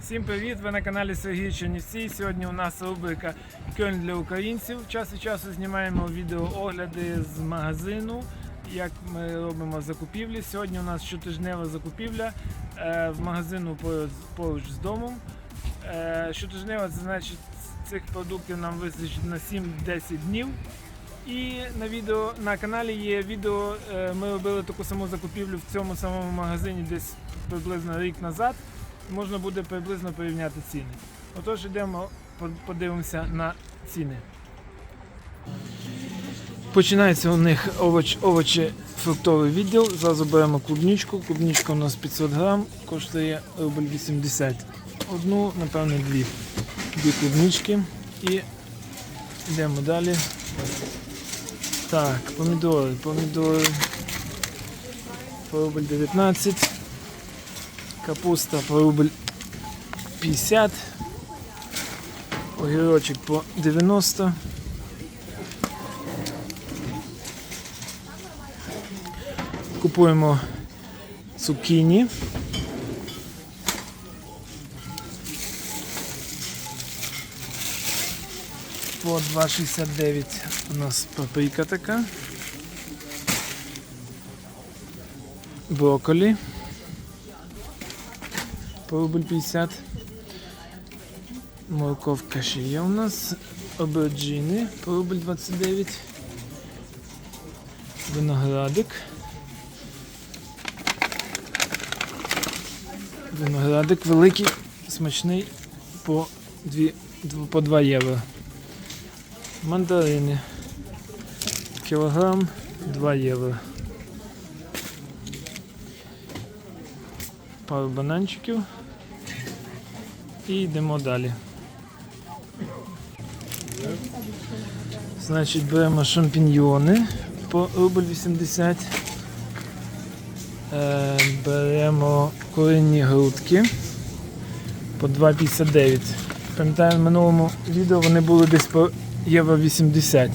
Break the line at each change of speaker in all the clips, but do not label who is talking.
Всім привіт! Ви на каналі Сергій Чернівці. Сьогодні у нас рубрика Кьольн для українців. Час від часу знімаємо відеоогляди з магазину, як ми робимо закупівлі. Сьогодні у нас щотижнева закупівля е, в магазину поруч, з домом. Е, щотижнева це значить цих продуктів нам вистачить на 7-10 днів. І на відео на каналі є відео. е, Ми робили таку саму закупівлю в цьому самому магазині десь приблизно рік назад. Можна буде приблизно порівняти ціни. Отож, йдемо, подивимося на ціни. Починається у них овоч, овочі фруктовий відділ. Зразу беремо клубничку. Клубничка у нас 500 грам, коштує рубль 80. Одну, напевно, дві. Дві клубнички. І йдемо далі. Так, помідори, помідори. По рубль 19. Капуста по рубль 50. Огірочок по 90. Купуємо цукіні. По 2,69 у нас паприка така. Брокколі по рубль 50. Морковка ще є у нас. Оберджини по рубль 29. Виноградик. Виноградик великий, смачний по 2, по 2 євро. Мандарини. Кілограм 2 євро. Пару бананчиків. І йдемо далі. Значить, беремо шампіньйони по рубль 80. Е, беремо куринні грудки по 2,59. Пам'ятаю, в минулому відео вони були десь по євро 80.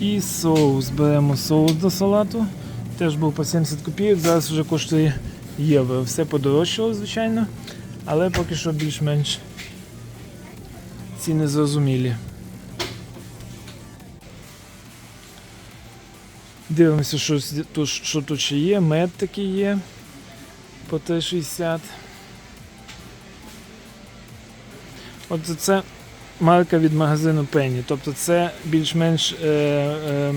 І соус. Беремо соус до салату. Теж був по 70 копійок, зараз вже коштує євро. Все подорожчало, звичайно, але поки що більш-менш ціни зрозумілі. Дивимося, що, тут- що тут ще є. Мед такий є по 3,60. От це марка від магазину Penny. Тобто це більш-менш е, е,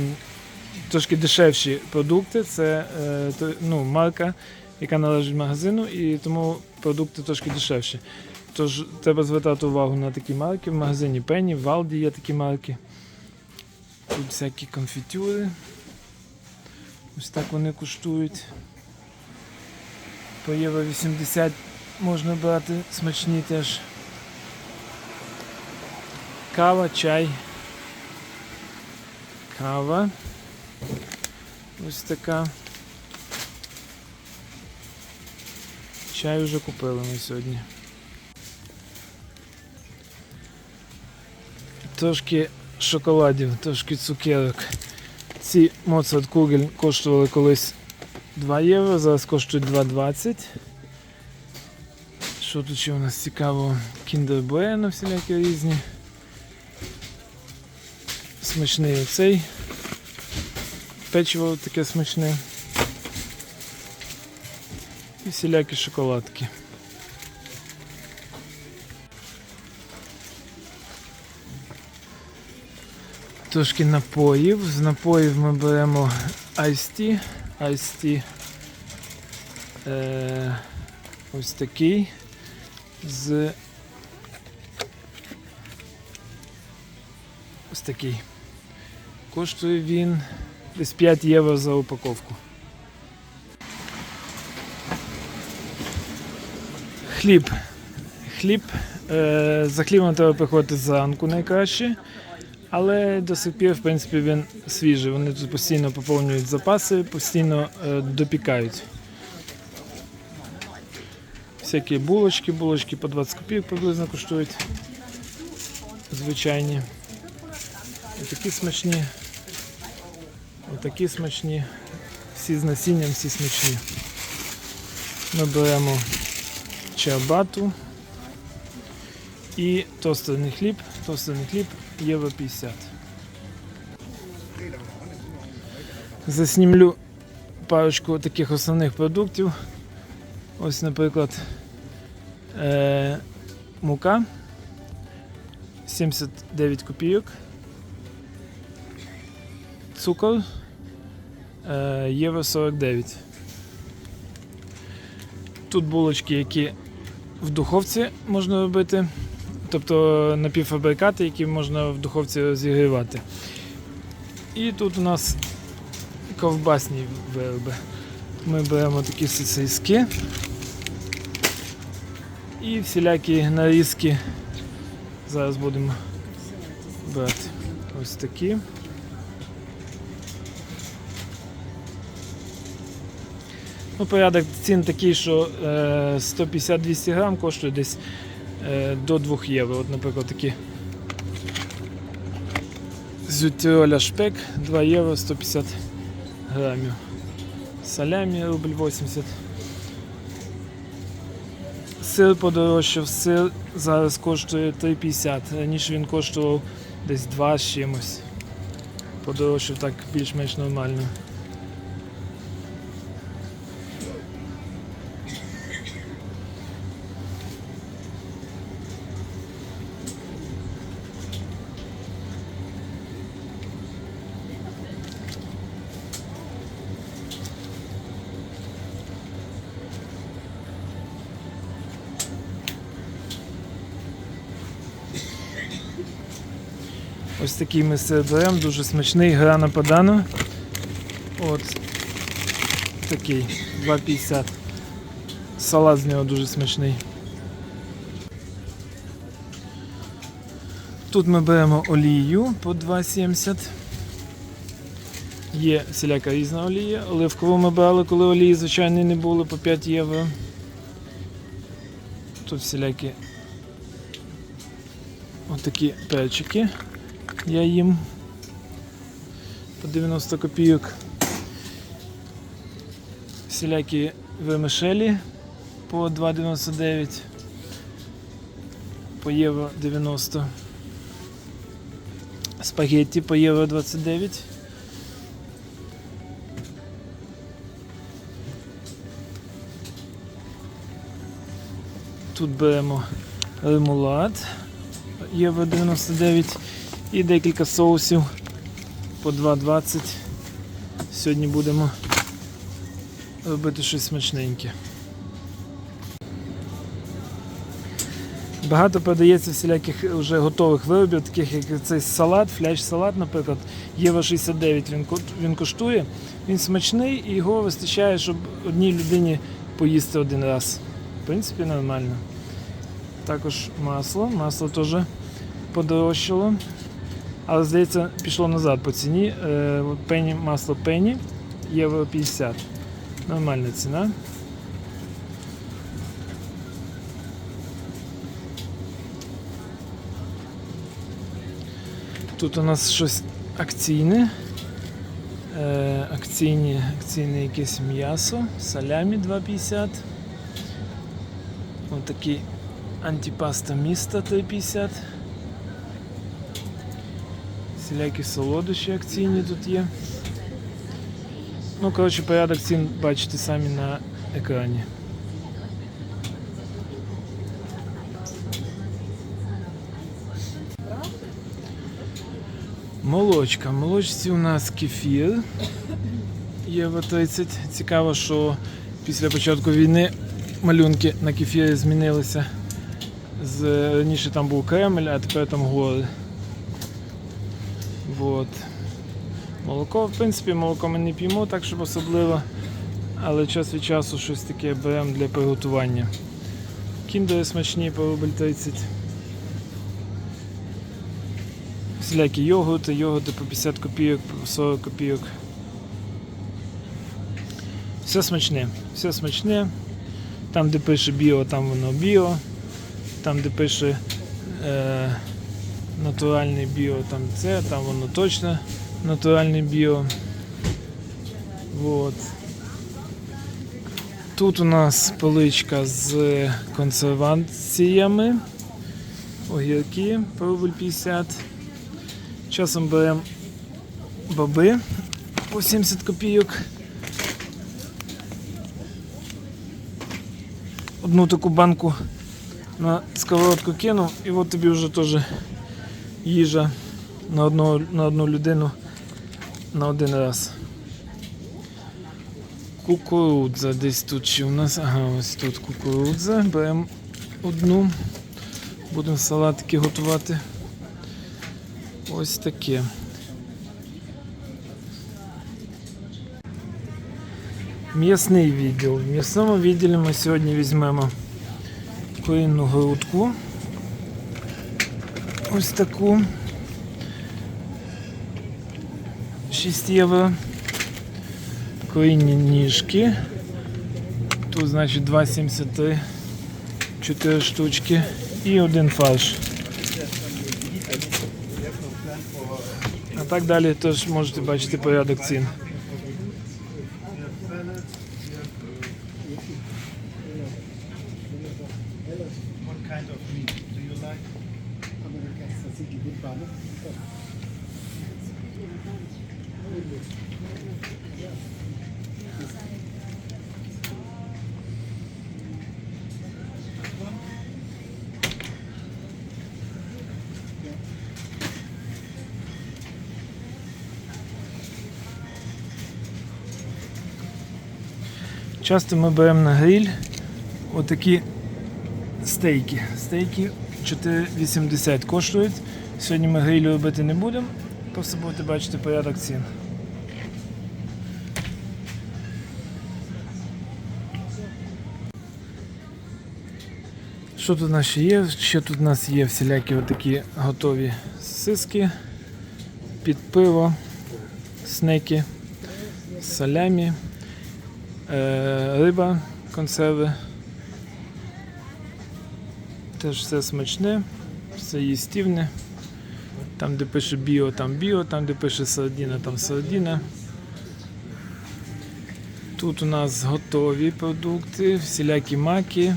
трошки дешевші продукти. Це е, ну, марка, яка належить магазину, і тому продукти трошки дешевші. Тож треба звертати увагу на такі марки в магазині Penny, в Aldi є такі марки. Тут всякі конфітюри. Ось так вони коштують. По євро 80 можна брати смачні теж. Кава, чай. Кава. Ось така. Чай вже купили ми сьогодні. Трошки шоколадів, трошки цукерок. Ці Моцарт Кугель коштували колись 2 євро, зараз коштують 2,20. Що тут ще у нас цікаво? Kinder Bueno всілякі різні. Смачний оцей. Печиво таке смачне. Всілякі шоколадки. Трошки напоїв. З напоїв ми беремо. Ice Tea. Е, ось такий. З ось такий. Коштує він десь 5 євро за упаковку. Хліб. Хліб. Е, за хлібом треба приходити зранку найкраще. Але до сих пір, в принципі, він свіжий. Вони тут постійно поповнюють запаси, постійно е, допікають. Всякі булочки, булочки по 20 копійок приблизно коштують. Звичайні. Отакі смачні. Отакі смачні. Всі з насінням, всі смачні. Ми беремо чиабату І тостерний хліб, тостерний хліб євро 50. Заснімлю парочку таких основних продуктів. Ось, наприклад, е- мука 79 копійок. Цукор е- євро 49. Тут булочки, які в духовці можна робити, тобто напівфабрикати, які можна в духовці розігрівати. І тут у нас ковбасні вироби. Ми беремо такі сосиски і всілякі нарізки. Зараз будемо брати ось такі. Ну, порядок цін такий, що е, 150-200 грам коштує десь е, до 2 євро. От, наприклад, такі з Тироля шпек 2 євро 150 грамів. Салямі рубль 80. Сир подорожчав, сир зараз коштує 3,50. Раніше він коштував десь 2 з чимось. Подорожчав так більш-менш нормально. Ось такий ми беремо, дуже смачний, грана падано. От такий 2,50. Салат з нього дуже смачний. Тут ми беремо олію по 2,70. Є всіляка різна олія. Оливкову ми брали, коли олії, звичайно, не було по 5 євро. Тут всілякі отакі перчики. Я їм по 90 копійок. Всілякі вермишелі по 2,99 по євро 90. Спагетті по євро 29. Тут беремо ремулад євро 99 і декілька соусів по 2,20. Сьогодні будемо робити щось смачненьке. Багато продається всіляких вже готових виробів, таких як цей салат, фляж-салат, наприклад, євро 69 він, він коштує. Він смачний і його вистачає, щоб одній людині поїсти один раз. В принципі, нормально. Також масло. Масло теж подорожчало. Але здається, пішло назад по ціні. Е, пені, масло пені євро 50. Нормальна ціна. Тут у нас щось акційне. Е, акційне якесь м'ясо, салямі 2,50. Отакий антипаста міста 3,50. Всілякі солодощі акційні тут є. Ну, коротше, порядок цін бачите самі на екрані. Молочка. Молочці у нас кефір. Євро 30. Цікаво, що після початку війни малюнки на кефірі змінилися. З, раніше там був Кремль, а тепер там гори. Вот. Молоко, в принципі, молоко ми не п'ємо так, щоб особливо, але час від часу щось таке беремо для приготування. Кіндери смачні по рубль 30. Всілякі йогурти, йогурти по 50 копійок, по 40 копійок. Все смачне, все смачне. Там, де пише біо, там воно біо. Там, де пише е, натуральний біо, там це, там воно точно натуральний біо. Вот. Тут у нас поличка з консерваціями. огірки по рубль 50. Часом беремо боби по 70 копійок. Одну таку банку на сковородку кинув і от тобі вже теж їжа на, одного, на одну людину на один раз. Кукурудза десь тут ще у нас. Ага, ось тут кукурудза. Беремо одну. Будемо салатики готувати. Ось таке. М'ясний відділ. В м'ясному відділі ми сьогодні візьмемо курінну грудку. Ось таку. 6 євро. Курінні ніжки. Тут, значить, 2,73. 4 штучки. І один фарш. А так далі теж можете бачити порядок цін.
What kind of meat do you like?
Часто ми беремо на гриль отакі стейки. Стейки 4,80 коштують. Сьогодні ми гриль робити не будемо, просто будете бачити порядок цін. Що тут у нас ще є? Ще тут у нас є всілякі отакі готові сиски під пиво, снеки, салямі, е, риба, консерви. Теж все смачне, все їстівне. Там, де пише біо, там біо, там, де пише сардіна, там сардіна. Тут у нас готові продукти, всілякі маки.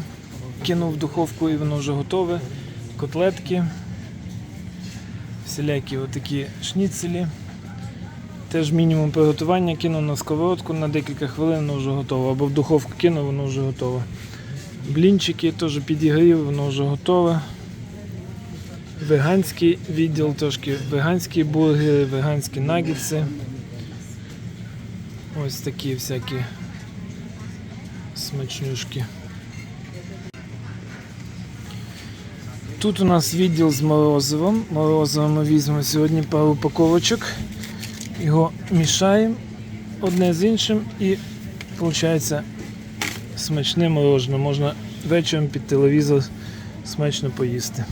Кинув в духовку і воно вже готове. Котлетки. Всілякі отакі шніцелі. Теж мінімум приготування кинув на сковородку на декілька хвилин, воно вже готово. Або в духовку кинув, воно вже готове. Блінчики теж підігрів, воно вже готове. Веганський відділ, трошки веганські бургери, веганські наггетси. Ось такі всякі смачнюшки. Тут у нас відділ з морозивом. Морозиво ми візьмемо сьогодні пару упаковочок. Його мішаємо одне з іншим і виходить смачне морожене. Можна вечором під телевізор смачно поїсти.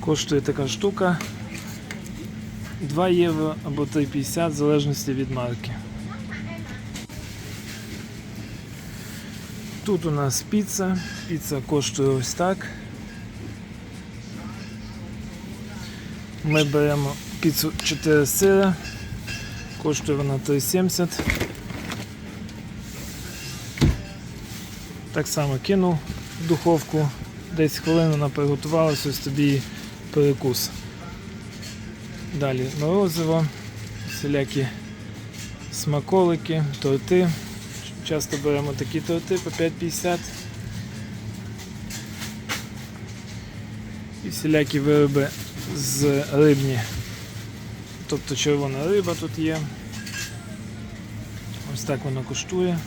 Коштує така штука 2 євро або 3,50 в залежності від марки. Тут у нас піца. Піца коштує ось так. Ми беремо піцу 4 сира. Коштує вона 3,70. Так само кинув в духовку. Десь хвилину вона приготувалася, ось тобі перекус. Далі морозиво, всілякі смаколики, торти. Часто беремо такі торти по 5,50. І всілякі вироби з рибні. Тобто червона риба тут є. Ось так вона коштує.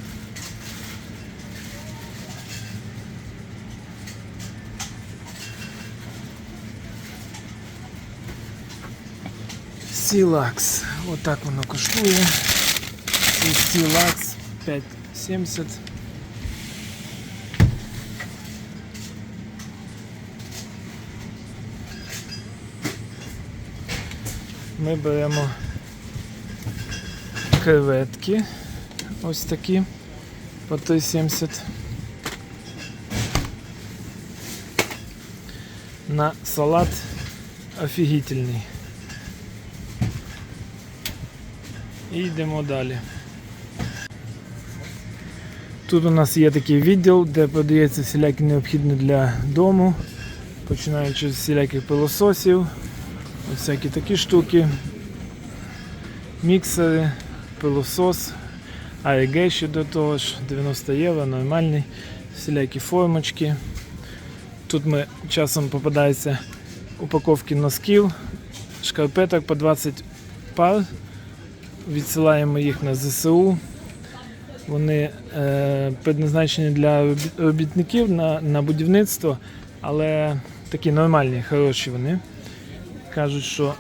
Сілакс. Отак воно коштує. Це Сілакс 5,70. Ми беремо креветки. Ось такі по 3,70. На салат офігітельний. І йдемо далі. Тут у нас є такий відділ, де продається всілякі необхідне для дому. Починаючи з всіляких пилососів, всякі такі штуки, міксери, пилосос, АЕГ ще до того ж, 90 євро, нормальний, всілякі формочки. Тут ми часом попадаються упаковки носків, шкарпеток по 20 пар. Відсилаємо їх на ЗСУ. Вони е, предназначені для робітників на, на будівництво, але такі нормальні, хороші вони. Кажуть, що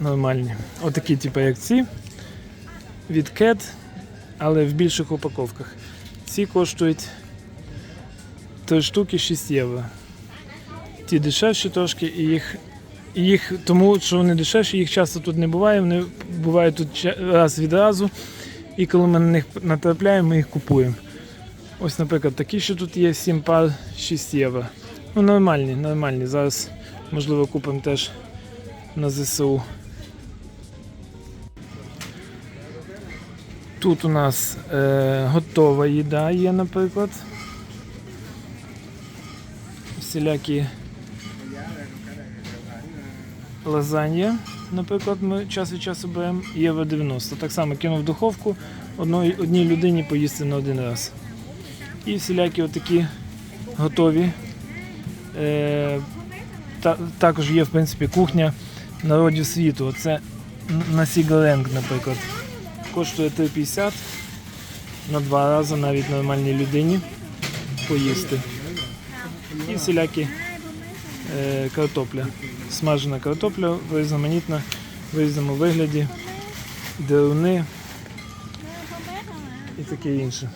нормальні. Отакі, типу, як ці від CAT, але в більших упаковках. Ці коштують 3 штуки 6 євро. Ті дешевші трошки, і їх, їх тому що вони дешевші, їх часто тут не буває. Вони бувають тут раз від разу. І коли ми на них натрапляємо, ми їх купуємо. Ось, наприклад, такі, що тут є 7 пар 6 євро. Ну, нормальні, нормальні. Зараз, можливо, купимо теж на ЗСУ. Тут у нас е, готова їда є, наприклад. Всілякі лазанья, наприклад, ми час від часу беремо євро 90. Так само кинув в духовку одній людині поїсти на один раз. І всілякі отакі готові. Е, та, також є, в принципі, кухня народів світу. Оце на Сігаленг, наприклад. Коштує 3,50 на два рази навіть нормальній людині поїсти. І всілякі картопля. Смажена картопля різноманітна в різному вигляді, деруни і таке інше.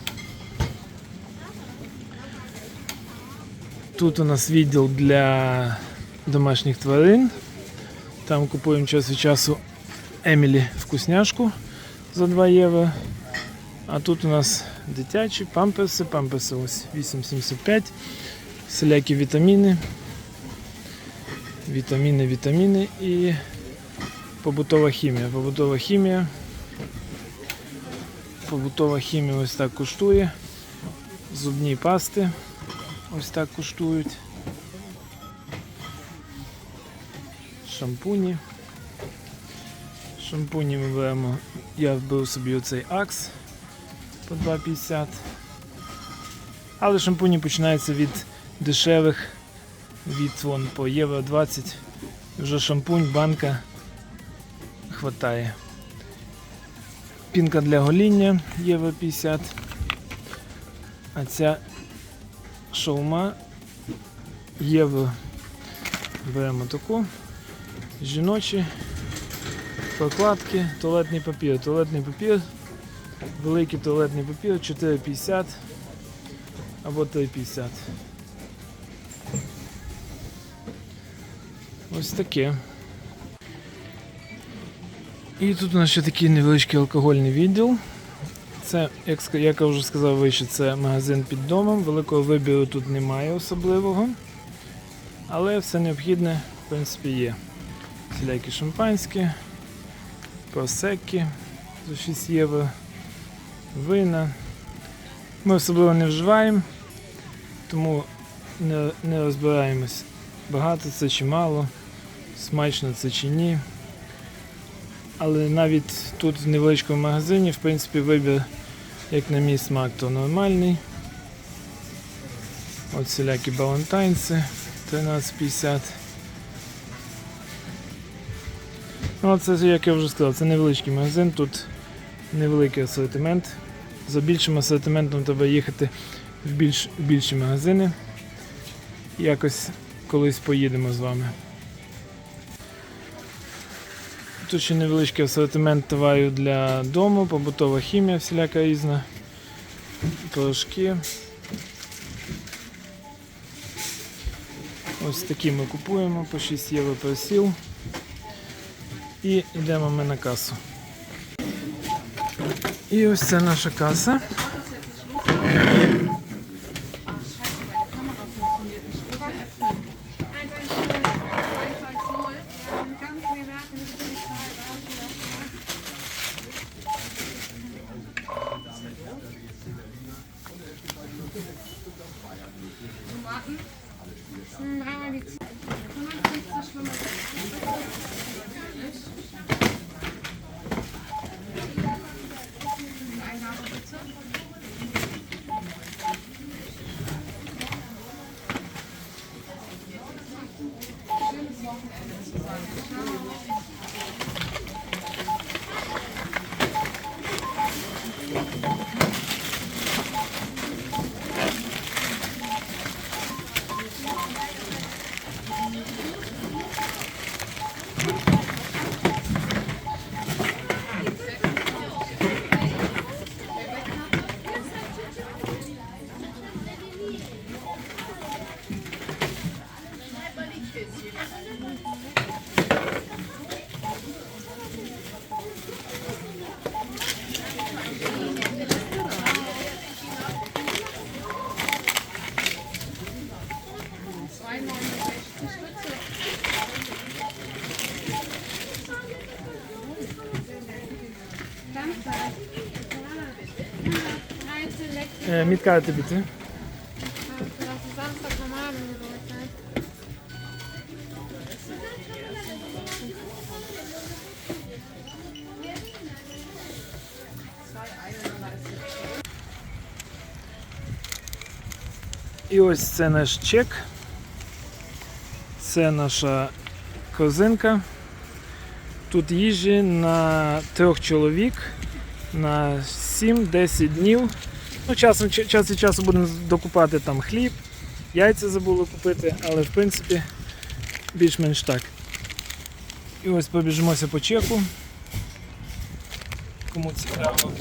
Тут у нас відділ для домашніх тварин. Там купуємо час від часу Емілі вкусняшку за 2 євро. А тут у нас дитячі памперси, памперси ось 8,75, всілякі вітаміни. Вітаміни, вітаміни і побутова хімія. Побутова хімія. Побутова хімія ось так коштує. Зубні пасти ось так коштують. Шампуні. Шампуні ми беремо. Я вбив собі оцей Акс по 2,50. Але шампуні починаються від дешевих від вон по євро 20. Вже шампунь, банка хватає. Пінка для гоління євро 50. А ця шаума євро. Беремо таку. Жіночі прокладки, туалетний папір. Туалетний папір, великий туалетний папір 4,50 або 3,50. Ось таке. І тут у нас ще такий невеличкий алкогольний відділ. Це, як, як я вже сказав вище, це магазин під домом. Великого вибіру тут немає особливого. Але все необхідне, в принципі, є. Всілякі шампанські, просеки за 6 євро, вина. Ми особливо не вживаємо, тому не, не розбираємось, багато це чи мало, смачно це чи ні. Але навіть тут в невеличкому магазині, в принципі, вибір, як на мій смак, то нормальний. От всілякі балантайнці 13,50. Ну, це, як я вже сказав, це невеличкий магазин, тут невеликий асортимент. За більшим асортиментом треба їхати в більш, більші магазини. Якось колись поїдемо з вами. Тут ще невеличкий асортимент товарів для дому, побутова хімія всіляка різна, порошки. Ось такі ми купуємо по 6 євро персіл. І йдемо ми на касу. І ось це наша каса. Мітка тобі ти.
Dat is Samstag normaal.
І ось це наш чек. Це наша корзинка. Тут їжі на трьох чоловік на 7-10 днів. Ну, часом, час від часу будемо докупати там хліб, яйця забули купити, але в принципі більш-менш так. І ось побіжимося по чеку. Кому цікаво.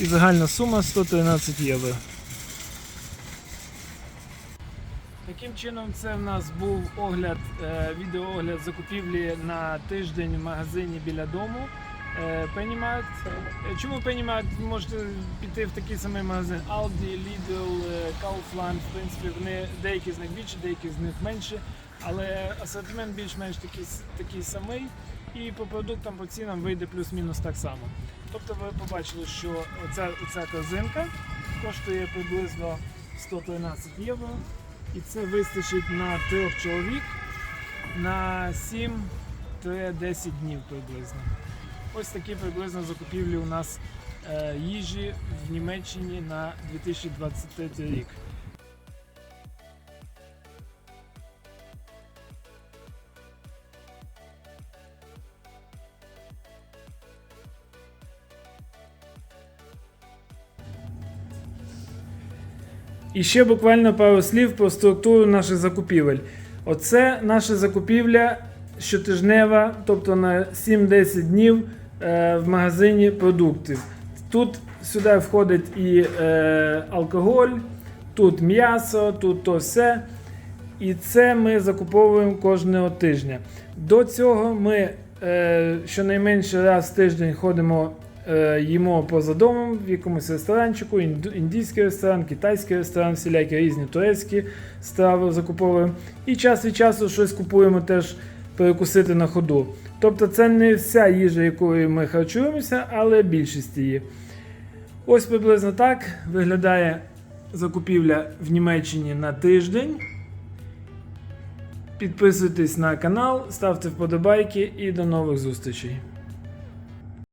І загальна сума 113 євро. Таким чином, це в нас був огляд, е, відеоогляд закупівлі на тиждень в магазині біля дому. е, Е, Чому Pennymarkt? Ви можете піти в такий самий магазин Aldi, Lidl, е, Kaufland. В принципі, вони деякі з них більше, деякі з них менше, але асортимент більш-менш такий, такий самий. І по продуктам, по цінам вийде плюс-мінус так само. Тобто ви побачили, що оця, оця корзинка коштує приблизно 113 євро. І це вистачить на трьох чоловік на 7-10 днів приблизно. Ось такі приблизно закупівлі у нас е, їжі в Німеччині на 2023 рік. І ще буквально пару слів про структуру наших закупівель. Оце наша закупівля щотижнева, тобто на 7-10 днів е, в магазині продуктів. Тут сюди входить і е, алкоголь, тут м'ясо, тут то все. І це ми закуповуємо кожного тижня. До цього ми е, щонайменше раз в тиждень ходимо, їмо поза домом в якомусь ресторанчику, індійський ресторан, китайський ресторан, всілякі різні турецькі страви закуповуємо. І час від часу щось купуємо теж перекусити на ходу. Тобто це не вся їжа, якою ми харчуємося, але більшість її. Ось приблизно так виглядає закупівля в Німеччині на тиждень. Підписуйтесь на канал, ставте вподобайки і до нових зустрічей.